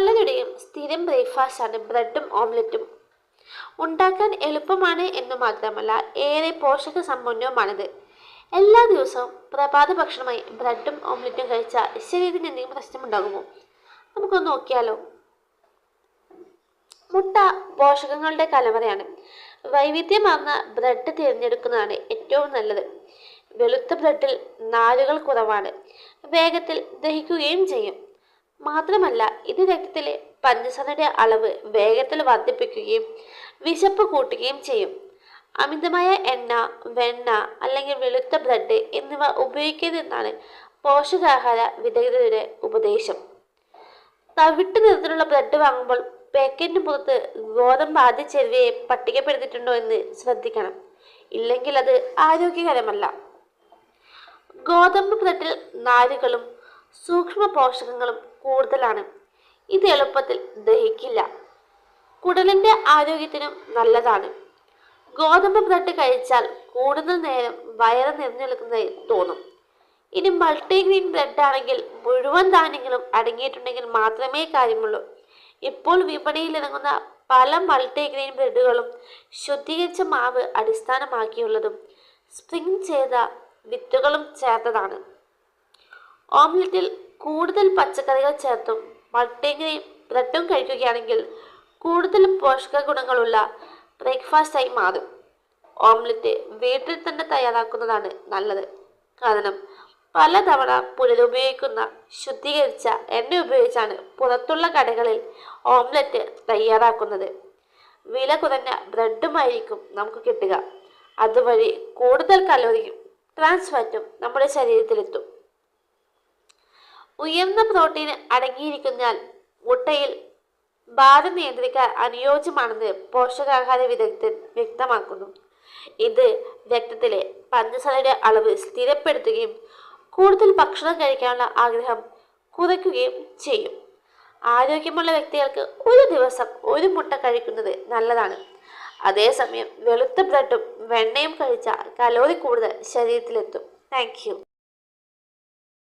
പലരുടെയും സ്ഥിരം ബ്രേക്ക്ഫാസ്റ്റാണ് ബ്രെഡും ഓംലെറ്റും. ഉണ്ടാക്കാൻ എളുപ്പമാണ് എന്ന് മാത്രമല്ല ഏറെ പോഷക സമ്പന്നവുമാണിത് എല്ലാ ദിവസവും പ്രഭാത ഭക്ഷണമായി ബ്രെഡും ഓംലെറ്റും കഴിച്ചാൽ ശരീരത്തിന് എന്തെങ്കിലും പ്രശ്നമുണ്ടാകുമോ? നമുക്കൊന്ന് നോക്കിയാലോ. മുട്ട പോഷകങ്ങളുടെ കലവറയാണ്. വൈവിധ്യമാർന്ന ബ്രെഡ് തിരഞ്ഞെടുക്കുന്നതാണ് ഏറ്റവും നല്ലത്. വെളുത്ത ബ്രെഡിൽ നാരുകൾ കുറവാണ്. വേഗത്തിൽ ദഹിക്കുകയും ചെയ്യും. മാത്രമല്ല ഇത് രക്തത്തിലെ പഞ്ചസാരയുടെ അളവ് വേഗത്തിൽ വർദ്ധിപ്പിക്കുകയും വിശപ്പ് കൂട്ടുകയും ചെയ്യും. അമിതമായ എണ്ണ വെണ്ണ അല്ലെങ്കിൽ വെളുത്ത ബ്രെഡ് എന്നിവ ഉപയോഗിക്കരുതെന്നാണ് പോഷകാഹാര വിദഗ്ധരുടെ ഉപദേശം. തവിട്ട് നിറത്തിലുള്ള ബ്രെഡ് വാങ്ങുമ്പോൾ പാക്കറ്റിന് പുറത്ത് ഗോതമ്പ് ആദ്യ ചെരുവയെ പട്ടികപ്പെടുത്തിയിട്ടുണ്ടോ എന്ന് ശ്രദ്ധിക്കണം. ഇല്ലെങ്കിൽ അത് ആരോഗ്യകരമല്ല. ഗോതമ്പ് ബ്രെഡിൽ നാരുകളും സൂക്ഷ്മ പോഷകങ്ങളും കൂടുതലാണ്. ഇത് എളുപ്പത്തിൽ ദഹിക്കില്ല. കുടലിന്റെ ആരോഗ്യത്തിനും നല്ലതാണ്. ഗോതമ്പ് ബ്രെഡ് കഴിച്ചാൽ കൂടുതൽ നേരം വയറ് നിറഞ്ഞു നിൽക്കുന്നതായി തോന്നും. ഇനി മൾട്ടിഗ്രീൻ ബ്രെഡ് ആണെങ്കിൽ മുഴുവൻ ധാന്യങ്ങളും അടങ്ങിയിട്ടുണ്ടെങ്കിൽ മാത്രമേ കാര്യമുള്ളൂ. ഇപ്പോൾ വിപണിയിൽ ഇറങ്ങുന്ന പല മൾട്ടിഗ്രീൻ ബ്രെഡുകളും ശുദ്ധീകരിച്ച മാവ് അടിസ്ഥാനമാക്കിയുള്ളതും സ്പ്രിംഗ് ചെയ്ത വിത്തുകളും ചേർത്തതാണ്. ഓംലെറ്റിൽ കൂടുതൽ പച്ചക്കറികൾ ചേർത്തും മൾട്ടിഗ്രെയിൻ ബ്രെഡും കഴിക്കുകയാണെങ്കിൽ കൂടുതൽ പോഷക ഗുണങ്ങളുള്ള ബ്രേക്ക്ഫാസ്റ്റായി മാറും. ഓംലെറ്റ് വീട്ടിൽ തന്നെ തയ്യാറാക്കുന്നതാണ് നല്ലത്. കാരണം പലതവണ പുനരുപയോഗിക്കുന്ന ശുദ്ധീകരിച്ച എണ്ണ ഉപയോഗിച്ചാണ് പുറത്തുള്ള കടകളിൽ ഓംലെറ്റ് തയ്യാറാക്കുന്നത്. വില കുറഞ്ഞ ബ്രെഡുമായിരിക്കും നമുക്ക് കിട്ടുക. അതുവഴി കൂടുതൽ കലോറിയും ട്രാൻസ്ഫാറ്റും നമ്മുടെ ശരീരത്തിലെത്തും. ഉയർന്ന പ്രോട്ടീൻ അടങ്ങിയിരിക്കുന്നാൽ മുട്ടയിൽ ഭാരം നിയന്ത്രിക്കാൻ അനുയോജ്യമാണെന്ന് പോഷകാഹാര വിദഗ്ധൻ വ്യക്തമാക്കുന്നു. ഇത് രക്തത്തിലെ പഞ്ചസാരയുടെ അളവ് സ്ഥിരപ്പെടുത്തുകയും കൂടുതൽ ഭക്ഷണം കഴിക്കാനുള്ള ആഗ്രഹം കുറയ്ക്കുകയും ചെയ്യും. ആരോഗ്യമുള്ള വ്യക്തികൾക്ക് ഒരു ദിവസം ഒരു മുട്ട കഴിക്കുന്നത് നല്ലതാണ്. അതേസമയം വെളുത്ത ബ്രെഡും വെണ്ണയും കഴിച്ചാൽ കലോറി കൂടുതൽ ശരീരത്തിലെത്തും. താങ്ക്